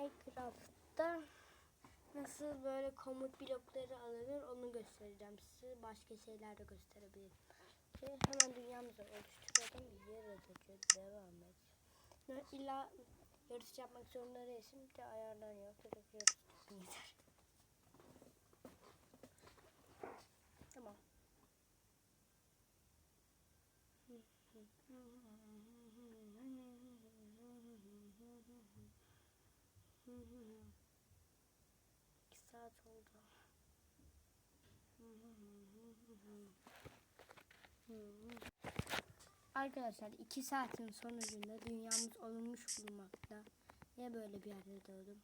Minecraft'ta nasıl böyle komut blokları alınır onu göstereceğim size. Başka şeyler de gösterebilirim. Şey, hemen dünyamızı oluşturalım. Yaratıcı devam et. Yani illa yapmak zorunda değilsin. Bir de ayarlanıyor. Direkt yaratıcı yeter. Tamam. İki saat oldu. Arkadaşlar iki saatin sonucunda dünyamız olunmuş bulunmakta. Niye böyle bir yerde doğdum?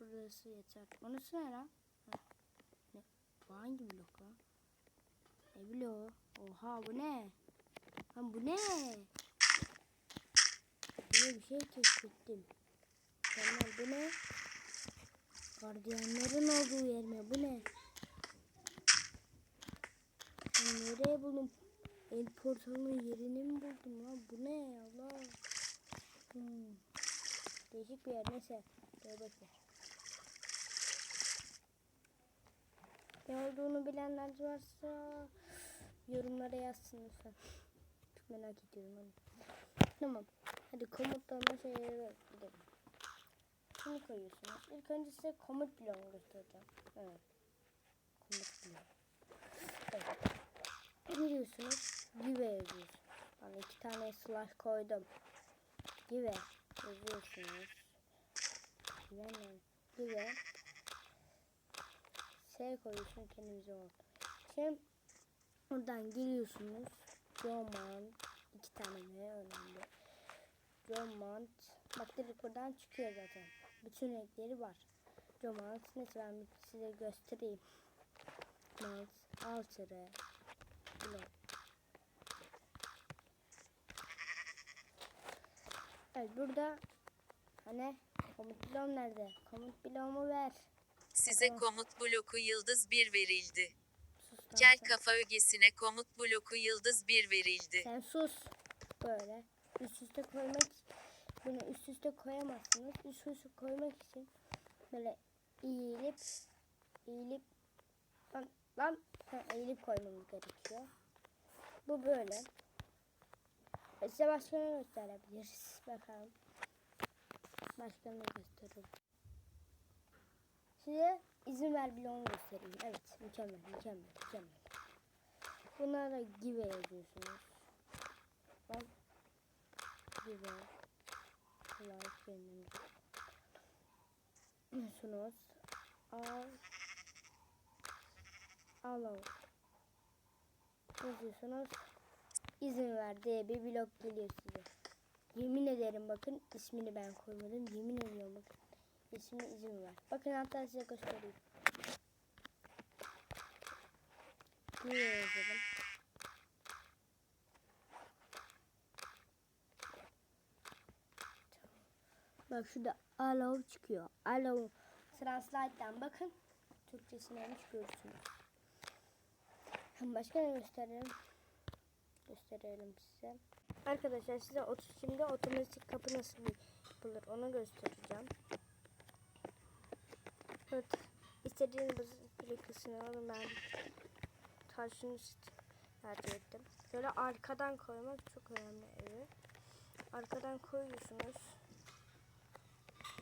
Burası yeter. Orası ne lan? Ha. Ne? Bu hangi blok lan? Ne bloğu? Oha bu ne? Lan bu ne? Böyle bir şey keşfettim. Tamam bu ne? Gardiyanların olduğu yer mi? Bu ne? Ben nereye buldum? El portalının yerini mi buldum lan? Bu ne Allah? Hmm. Değişik bir yer neyse. Ver. Ne olduğunu bilenler varsa yorumlara yazsın lütfen. Çok merak ediyorum onu. Tamam. Hadi komutlarına şeyleri gidelim. Şunu koyuyorsunuz. İlk önce size komut bloğunu göstereceğim. Evet. Komut bloğu. Evet. Giriyorsunuz. Give yazıyorsunuz. Ben iki tane slash koydum. Give yazıyorsunuz. Ne? Give. S koyuyorsun kendinize ol. Şimdi buradan giriyorsunuz. Roman. iki tane ne önemli. Romant. Bak direkt buradan çıkıyor zaten. Bütün renkleri var. Romant. Neyse ben size göstereyim. Romant. Altere. Blok. Evet burada hani komut bloğum nerede? Komut bloğumu ver. Size Tamam. komut bloku yıldız 1 verildi. Sus Kel sen. kafa ögesine komut bloku yıldız 1 verildi. Sen sus. Böyle. Üst üste koymak bunu üst üste koyamazsınız. Üst üste koymak için böyle eğilip eğilip lan, lan ha, eğilip koymamız gerekiyor. Bu böyle. E, Size başka ne gösterebiliriz? Bakalım. Başka ne gösterelim? Size izin ver bloğunu göstereyim. Evet mükemmel mükemmel mükemmel. Bunlara give yazıyorsunuz. Bak. Give. Like benim. Diyorsunuz. Al. Allow. Yazıyorsunuz. İzin ver diye bir blok geliyor size. Yemin ederim bakın ismini ben koymadım. Yemin ediyorum bakın. İsmi izin ver. Bakın hatta size göstereyim. Niye yazalım? Bak şurada allow çıkıyor. Allow translate'den bakın. Türkçesi neymiş görürsünüz. Başka ne gösterelim? Gösterelim size. Arkadaşlar size şimdi otomatik kapı nasıl yapılır onu göstereceğim. Evet. İstediğiniz plakasını alın ben taşını tercih ettim. Şöyle arkadan koymak çok önemli evi. Arkadan koyuyorsunuz.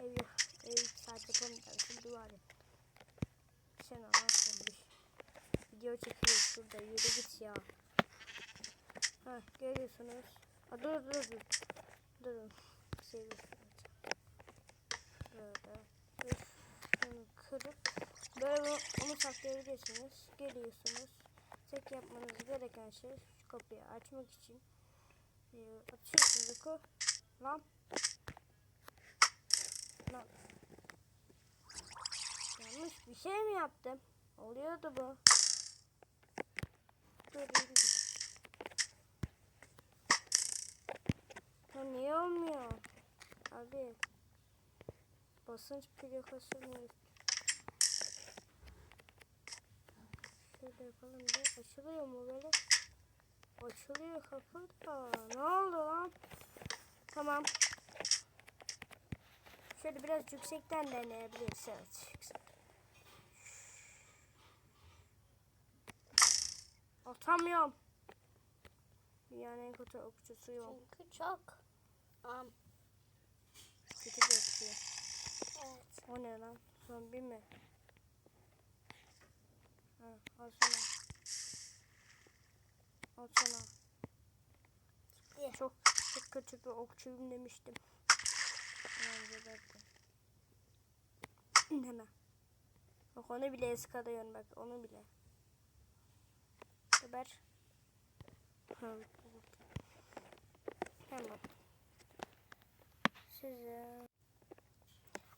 Ev yok. Ev saat yapamayacaksın. Duvar yap. Sen anlarsın bir. Video çekiyor şurada. Yürü git ya. Ha görüyorsunuz. Ha, dur dur dur. Durun. Şey. Böyle. Ve şunu kırıp böyle bunu, onu saklayabilirsiniz. Geliyorsunuz. Tek yapmanız gereken şey kapıyı açmak için e, açıyorsunuz. Lan. Yanlış bir şey mi yaptım? Oluyordu bu. Dur. Ya niye olmuyor? Abi. Basınç plakasını Şöyle yapalım bir. Açılıyor mu böyle? Açılıyor kapı da. Ne oldu lan? Tamam. Şöyle biraz yüksekten deneyebiliriz. Evet. Atamıyorum. Dünyanın en kötü okçusu yok. Çünkü çok am Kötü okçu. evet. O ne lan? Zombi mi? Ha, al sana. Al sana. Ye. Çok çok kötü bir okçuyum demiştim. Geberdim. Hemen. Bak onu bile ıskalıyorum bak onu bile. Ha, Hemen. Size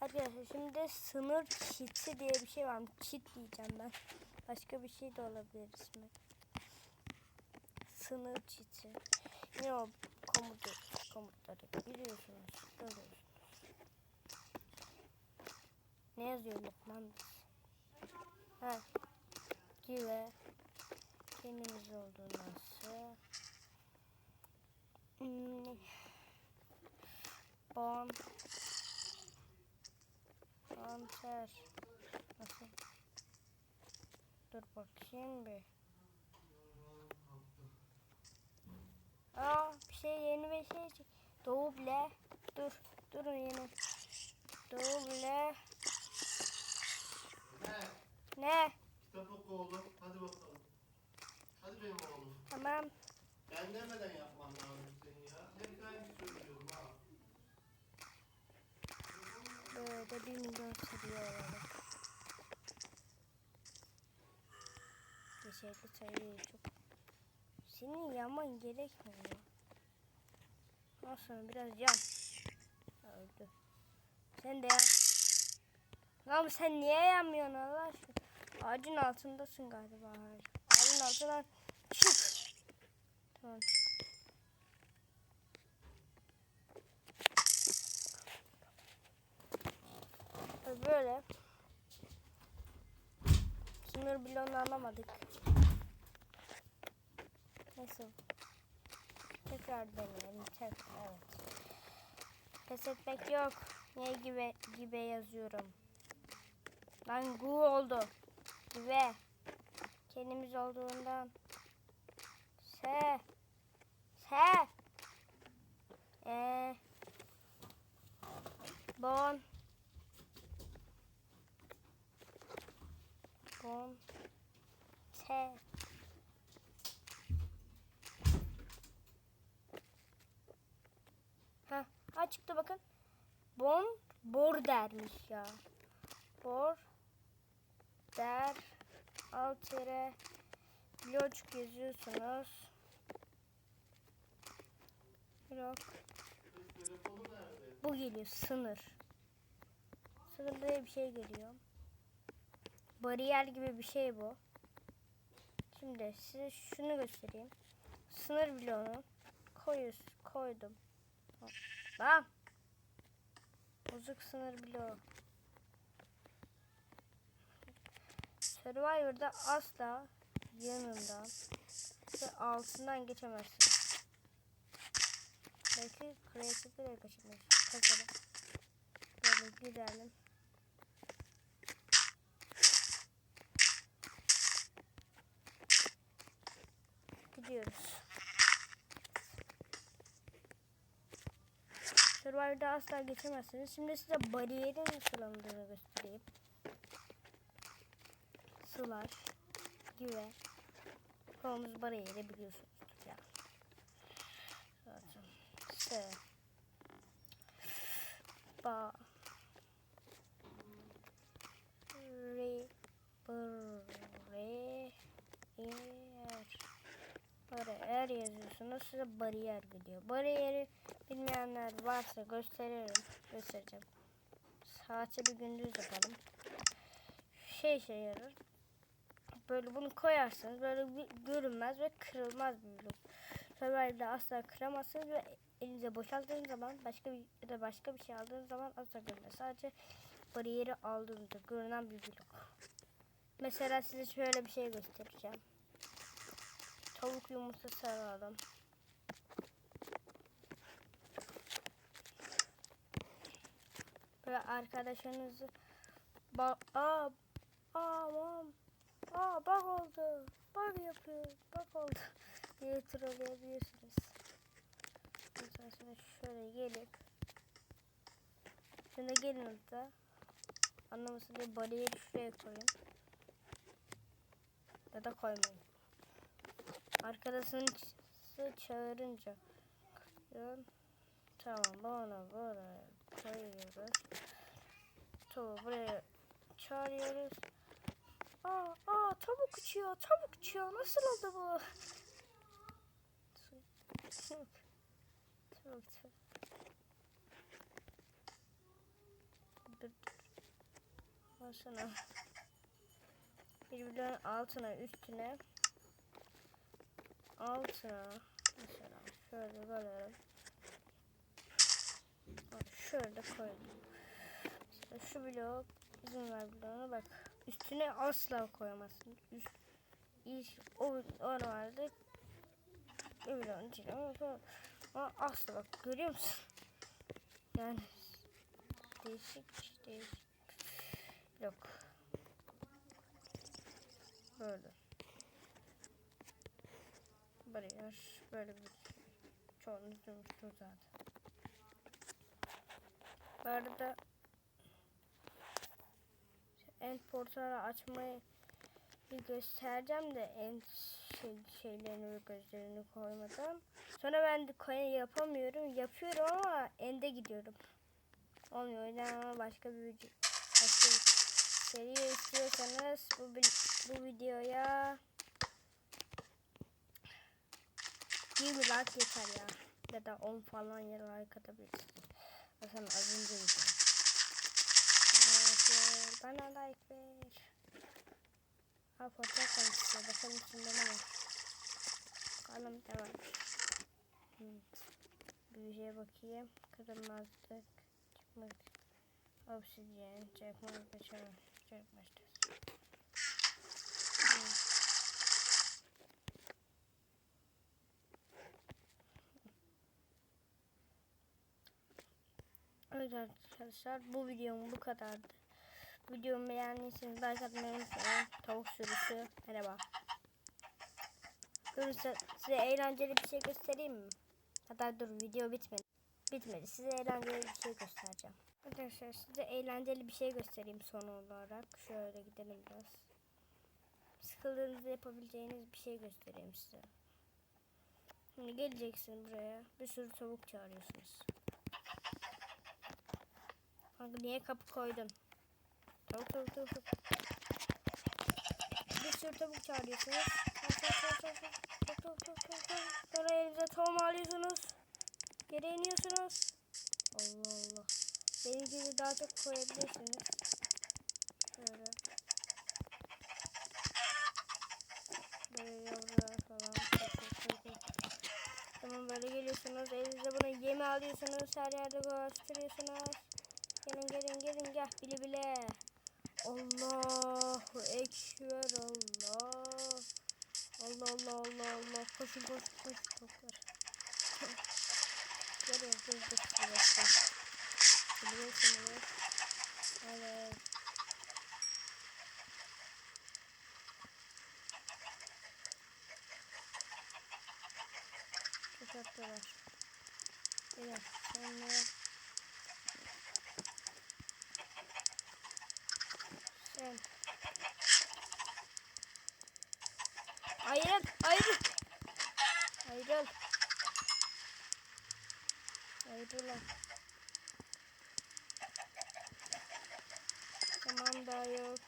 Arkadaşlar şimdi sınır çiti diye bir şey var. Çit diyeceğim ben. Başka bir şey de olabilir ismi. Sınır çiti. Yine o komutu, komutları biliyorsunuz. Görüyorsunuz. Ne yazıyorduk lan biz? Ha. Give. Kendimiz olduğu nasıl? Hmm. Bon. Panter. Nasıl? Dur bakayım bir. Aa bir şey yeni bir şey. çık- Double. Dur. Durun yeni. Double. Ne? Ne? Kitap oku oğlum. Hadi bakalım. Hadi benim oğlum. Tamam. Ben demeden yapman lazım senin ya. Hep ben söylüyorum ha. Böyle bir milyon seviye olalım. Teşekkür sayıyı çok. Senin yanman gerekmiyor. Sana biraz yan. Öldü. Sen de yan. Lan sen niye yanmıyorsun Allah aşkına? Ağacın altındasın galiba. Ağacın altından çık. Tamam. Böyle. Sınır bloğunu alamadık. Nasıl? Tekrar deneyelim. Tekrar evet. Pes etmek yok. Niye gibi gibi yazıyorum. Lan gu oldu. Gibi. Kendimiz olduğundan. Se. Se. E. Bon. Bon. Te. Ha, ha çıktı bakın. Bon bordermiş ya. Bor der altere. Kız telefonu nerede? Bu geliyor sınır. Sınır diye bir şey geliyor. Bariyer gibi bir şey bu. Şimdi size şunu göstereyim. Sınır bloğunu koyuz, koydum. Lan! Bozuk sınır bloğu. Survivor'da asla yanından ve altından geçemezsin. Belki kreatifte de kaçırmış. Kaçalım. Böyle gidelim. Gidiyoruz. Survivor'da asla geçemezsiniz. Şimdi size bariyerin nasıl alındığını göstereyim. Sular, güve, kolumuz bariyeri biliyorsunuzdur ya. Zaten. S. Ba. Re. Bre. Er. Bariyer yazıyorsunuz. Size bariyer geliyor. Bariyeri bilmeyenler varsa gösteririm. Göstereceğim. Saati bir gündüz yapalım. Şey şey yarar. Böyle bunu koyarsınız. Böyle bir görünmez ve kırılmaz bir blok. Survivor'da asla kıramazsınız ve elinize boşalttığınız zaman başka bir ya da başka bir şey aldığınız zaman asla görünmez. Sadece bariyeri aldığınızda görünen bir blok. Mesela size şöyle bir şey göstereceğim. Tavuk yumurtası alalım. Böyle arkadaşınızı bak aa aman aa bak oldu bak yapıyor bak oldu diye trolleyebilirsiniz. Sonra şöyle gelip Şimdi gelin orada anlamasın diye bariyeri şuraya koyun. Ya da koymayın. Arkadaşını çağırınca. Tamam bunu buraya koyuyoruz. Tavuğu buraya çağırıyoruz. Aa, aa tavuk uçuyor, tavuk uçuyor. Nasıl oldu bu? Tavuk. Birbirinin altına, üstüne. Altına. Mesela şöyle böyle. Şöyle koydum. Şu blok izin ver bloğuna bak. Üstüne asla koyamazsın. Üst, iş, o oralarda bloğun içine ama- asla bak görüyor musun? Yani değişik değişik blok. Böyle. Bariyer böyle bir çoğunuz duymuştur zaten. Bu arada end portalı açmayı göstereceğim de en şey, şeylerini ve gözlerini koymadan. Sonra ben koya yapamıyorum. Yapıyorum ama ende gidiyorum. Olmuyor. O yüzden başka bir video, seri istiyorsanız bu, bu videoya 20 like yeter ya. Ya da 10 falan ya like atabilirsiniz. Zaten az önce video. Evet, bana like ver. Ha fotoğraf koymuşlar. Bakalım içinde ne var. Bakalım ne var. Hmm. Bir şeye bakayım. Kırılmazlık. Çıkmak. Obsidyen. Çekmek. Geçemem. Çekmek. Hmm. Evet arkadaşlar bu videom bu kadardı. Videomu beğendiyseniz like atmayı unutmayın. Tavuk sürüsü. Merhaba. Dur size, size eğlenceli bir şey göstereyim mi? Hatta dur video bitmedi. Bitmedi. Size eğlenceli bir şey göstereceğim. Arkadaşlar size eğlenceli bir şey göstereyim son olarak. Şöyle gidelim biraz. Sıkıldığınızda yapabileceğiniz bir şey göstereyim size. Şimdi geleceksin buraya. Bir sürü tavuk çağırıyorsunuz. Kanka niye kapı koydun? Tavuk tavuk tavuk. Bir sürü tavuk çağırıyorsunuz. Tavuk tavuk tavuk tavuk tavuk tavuk tavuk tavuk. Sonra elinize tohum alıyorsunuz. Geri iniyorsunuz. Allah Allah. Benim gibi daha çok koyabilirsiniz. Şöyle. Böyle yavrular falan. Tamam böyle geliyorsunuz. Elinize bunu yemi alıyorsunuz. Her yerde dolaştırıyorsunuz. Gelin gelin gelin gel bile bile. Allahu ekber Allah. Allah Allah Allah Allah. Koşun koşun koşun toplar. Görüyor dur dur. Evet. Biliyorsunuz. Evet. Çok attılar. Evet. Sonra sen Ayrıl, ayrıl. Ayrıl. Ayrıl. Tamam daha yok.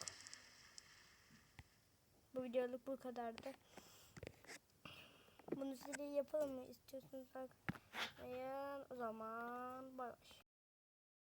Bu videoluk bu kadardı. Bunu size yapalım mı istiyorsunuz? Bak. O zaman bay bay.